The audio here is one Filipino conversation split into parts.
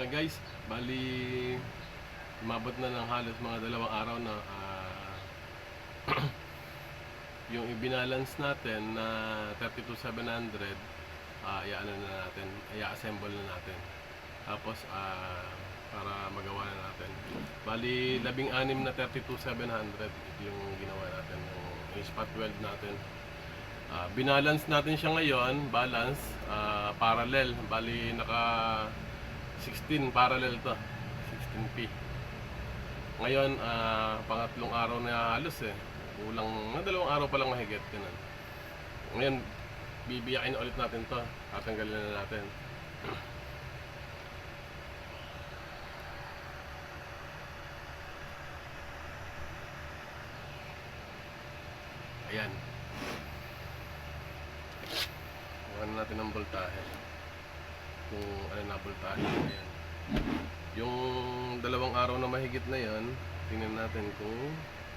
Okay guys, bali umabot na ng halos mga dalawang araw na ah, yung i-balance natin na 32700 uh, i-ano na natin, i-assemble na natin. Tapos ah, para magawa na natin. Bali, labing anim na 32700 ito yung ginawa natin, yung, yung spot weld natin. Ah, binalance natin siya ngayon, balance, ah, parallel. Bali, naka 16 parallel to. 16P. Ngayon, ah, pangatlong araw na halos eh. Kulang, na dalawang araw pa lang mahigit. Ganun. Ngayon, bibiyakin ulit natin to. Tatanggalin na natin. Ayan. Na natin ng voltahe. Kung na voltahe. Ayan. Yung dalawang araw na mahigit na yon, tingnan natin kung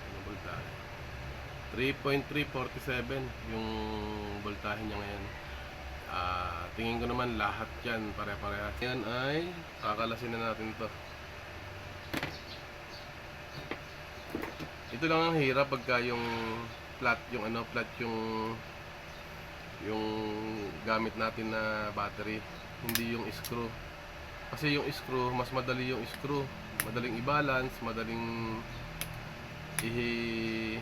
ano voltahe. 3.347 yung voltahe niya ngayon. Ah, tingin ko naman lahat yan pare-parehas. Yan ay kakalasin na natin to. Ito lang ang hirap pagka yung flat yung ano flat yung yung gamit natin na battery hindi yung screw. Kasi yung screw mas madali yung screw. Madaling i-balance madaling i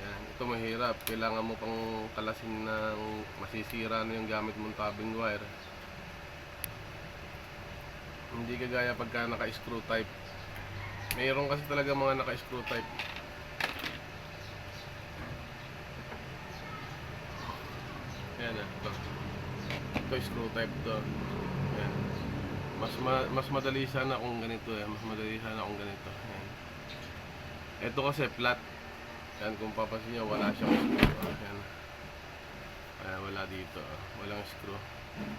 yan ito mahirap. Kailangan mo pang kalasin ng masisira na yung gamit mong tabbing wire. Hindi kagaya pagka naka-screw type. Mayroon kasi talaga mga naka-screw type. Yan ah, ito. Ito screw type to. Yan. Mas ma mas madali sana kung ganito eh. Mas madali sana kung ganito. Yan. Ito kasi flat. Yan kung papansin niyo wala siyang screw. Ah, yan. Ayan, wala dito. ah. Walang screw.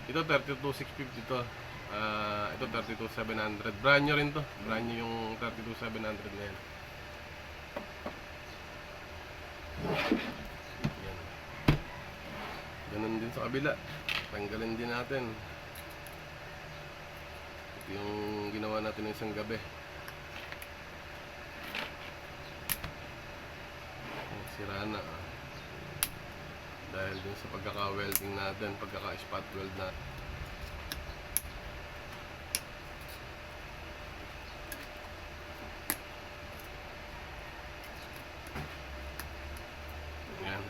Ito 32650 to. Ah, ito 32700. Brand new rin to. Brand new yung 32700 na. Yan. Ganun din sa kabila. Tanggalin din natin. Ito yung ginawa natin ng isang gabi. Sira na. ah. Dahil din sa pagkaka-welding natin, pagkaka-spot weld natin. Ayan.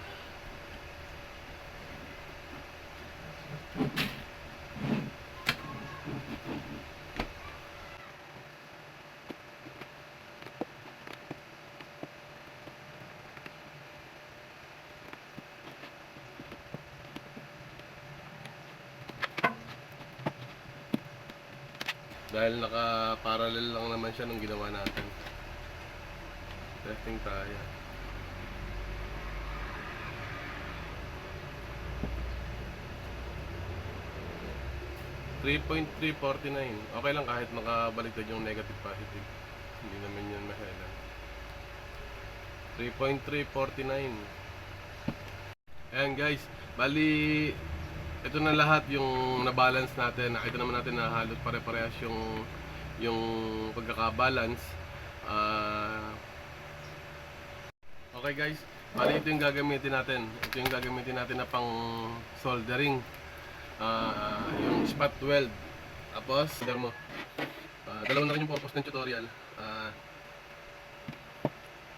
Dahil naka-parallel lang naman siya nung ginawa natin. Testing tayo. Three point three forty nine. Okay lang kahit nakabaliktad yung negative positive. Hindi naman yun maselan. 3.349 Ayan guys, bali ito na lahat yung na-balance natin. Nakita naman natin na halos pare-parehas yung yung pagkaka-balance. Ah, okay guys, bali ito yung gagamitin natin. Ito yung gagamitin natin na pang soldering. Ah, yung spot weld. Tapos, solder mo. Ah, dalawa na rin yung purpose ng tutorial. Ah,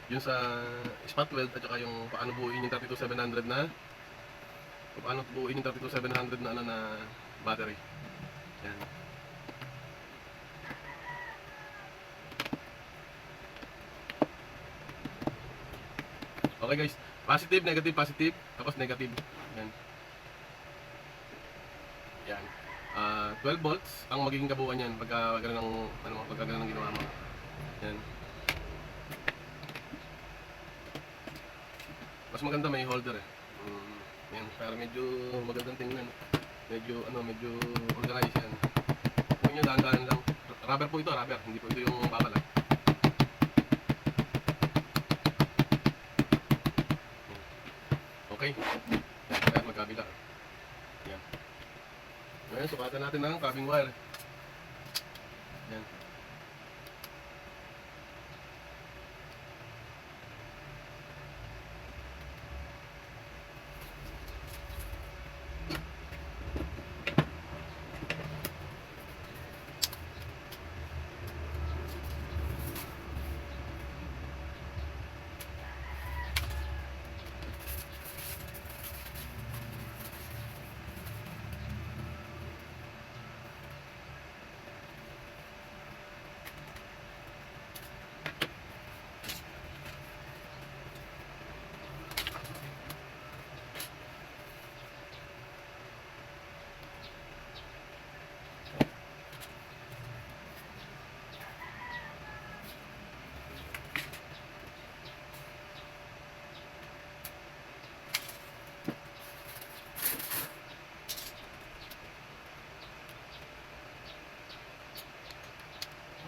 yung sa spot weld at saka yung paano buuin yung 32700 na paano buuin yung 32700 na ano na battery. Yan. Okay guys, positive, negative, positive, tapos negative. Yan. Yan. Ah, 12 volts ang magiging kabuuan niyan pagka ganun ang ano pagka ganun ang ginawa mo. Yan. Mas maganda may holder eh. Mm, yan, para medyo magandang tingnan. Medyo ano, medyo organized yan. Huwag nyo dahan-dahan lang. Rubber po ito, rubber. Hindi po ito yung bakal. ah. Okay. Kaya magkabila. Yan. Ngayon, sukatan natin ng cabing wire.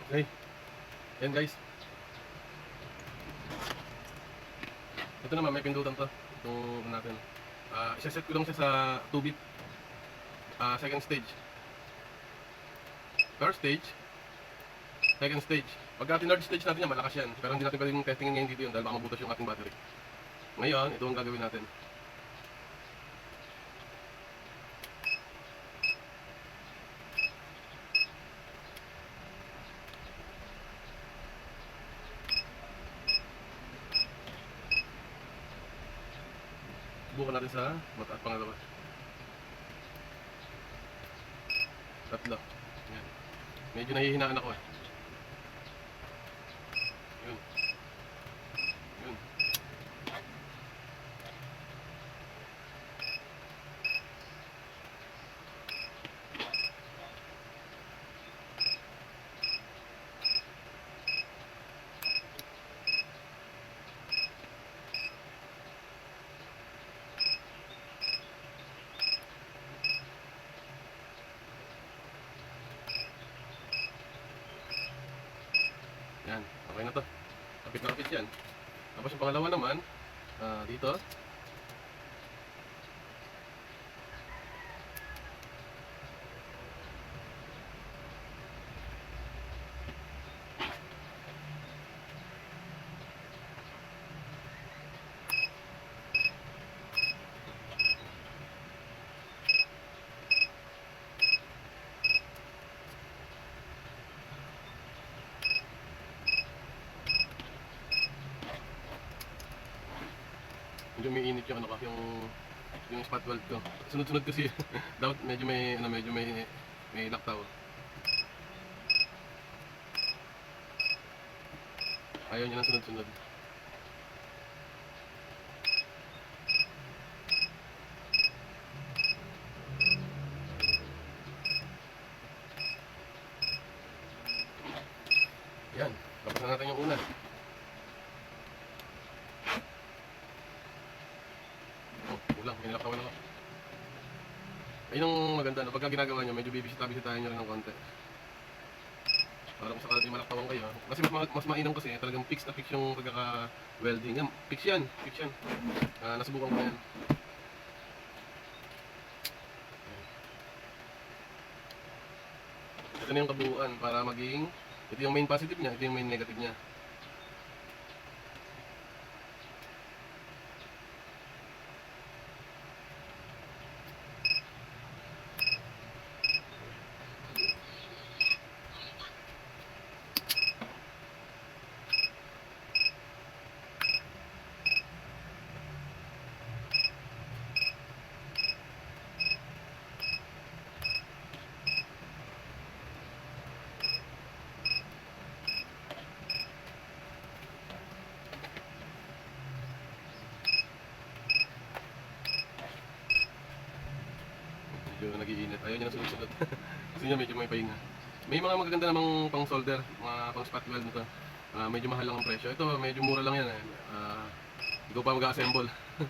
Okay. Yan guys. Ito naman, may pindutan to. Itong natin. Ah, isa-set ko lang siya sa 2-bit. Ah, second stage. First stage. Second stage. Pagka third stage natin yan, malakas yan. Pero hindi natin pwedeng testingin ngayon dito yun dahil baka mabutas yung ating battery. Ngayon, ito ang gagawin natin. Subukan natin sa mata at pangalawa. Tatlo. Yan. Medyo nahihinaan ako eh. Yun. Yun. Yan. Okay na to. Kapit na kapit yan. Tapos yung pangalawa naman, ah, dito. Medyo may init yung ano ko, yung yung spot weld ko. Sunod-sunod kasi dapat medyo may ano medyo may may laktaw. Ayaw niya ng sunod-sunod. Yan, tapos na natin yung una. Oh, kulang, may nilakawan ako. Ayun ang maganda, no? Pagka ginagawa nyo, medyo bibisita-bisitahin nyo rin ng konti. Para kung sakali malaktawan kayo. Kasi mas, ma- mas mainam kasi, talagang fix na fix yung pagkaka-welding. Yan, fix yan, fix yan. Ah, nasubukan ko yan. Ito na yung kabuuan para maging, ito yung main positive niya, ito yung main negative niya. medyo nag-iinit. Ayaw niya na sunod-sunod. Niya medyo may pahinga. May mga magaganda namang pang solder, mga pang spot weld nito. Ah, medyo mahal lang ang presyo. Ito medyo mura lang yan eh. Ah, ikaw pa mag-assemble.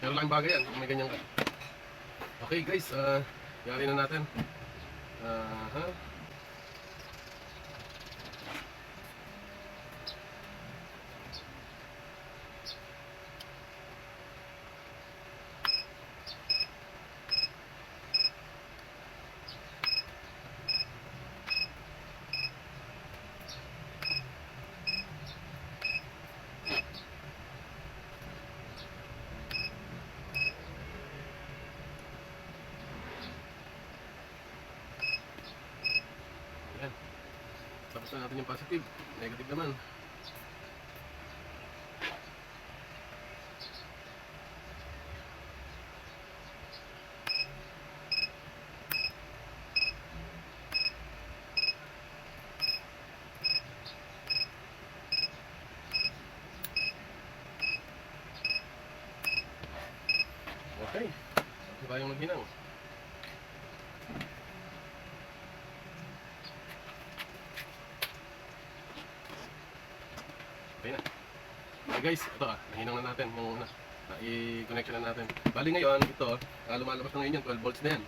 Pero laking bagay yan may ganyan ka. Okay guys, ah, yari na natin. Ah, ha? Basta natin yung positive. Negative naman. Okay. Ito tayong maghinang. Okay na. Okay guys, ito ah, nahinang na natin yung una. I-connection na natin. Bali ngayon, ito, ah, lumalabas na ngayon yan, 12 volts na yan.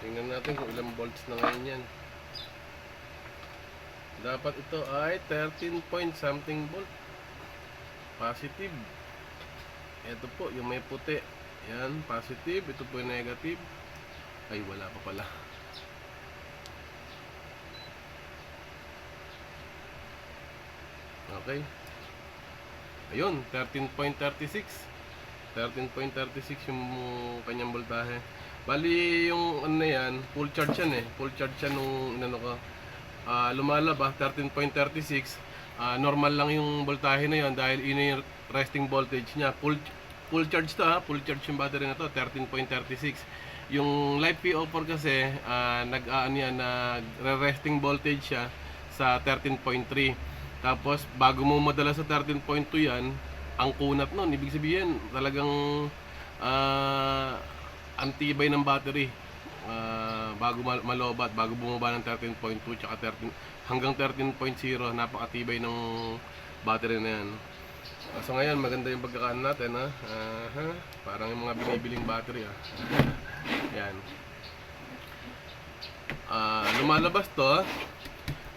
Tingnan natin kung ilang volts na ngayon yan. Dapat ito ay 13 point something volt. Positive. Ito po, yung may puti. Yan, positive. Ito po yung negative. Ay, wala pa pala. Okay. Ayun, 13.36. 13.36 yung kanyang voltahe. Bali, yung ano na yan, full charge yan eh. Full charge yan nung inano ko. Ah, lumalabas 13.36. Ah, normal lang yung voltahe na yon dahil ino yung resting voltage niya. Full full charge to ha, full charge yung battery na to, 13.36. Yung Light PO4 kasi ah, nag ano yan, nagre-resting voltage siya sa 13.3. Tapos bago mo madala sa 13.2 yan, ang kunat nun, ibig sabihin talagang ah, antibay ng battery Ah, bago mal- malobat, bago bumaba ng 13.2 tsaka 13 hanggang 13.0 napakatibay ng battery na yan. Ah, so ngayon maganda yung pagkakaan natin ha. Aha, parang yung mga binibiling battery ah. yan. Ah, lumalabas to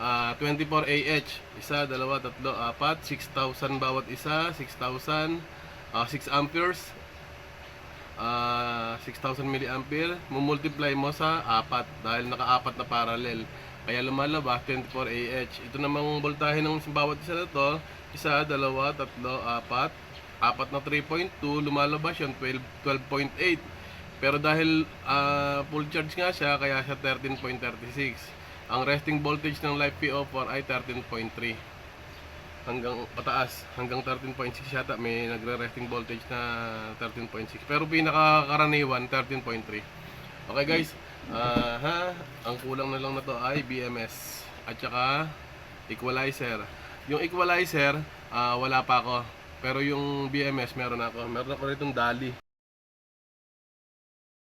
ah 24 AH. Isa, dalawa, tatlo, apat, 6,000 bawat isa, 6,000 ah 6 amperes ah 6,000 milliampere, mumultiply mo sa apat dahil naka-apat na parallel. Kaya lumalabas 24 AH. Ito namang voltahe ng bawat isa na to, isa, dalawa, tatlo, apat, apat na 3.2, lumalabas yun 12 12.8. Pero dahil ah, full charge nga siya, kaya siya 13.36. Ang resting voltage ng Life PO4 ay 13.3 hanggang pataas hanggang 13.6 yata may nagre-resting voltage na 13.6 pero pinakakaraniwan 13.3 okay guys. Ah ha? Ang kulang na lang na to ay BMS at saka equalizer. Yung equalizer ah, wala pa ako. Pero yung BMS meron ako. Meron ako ritong Dali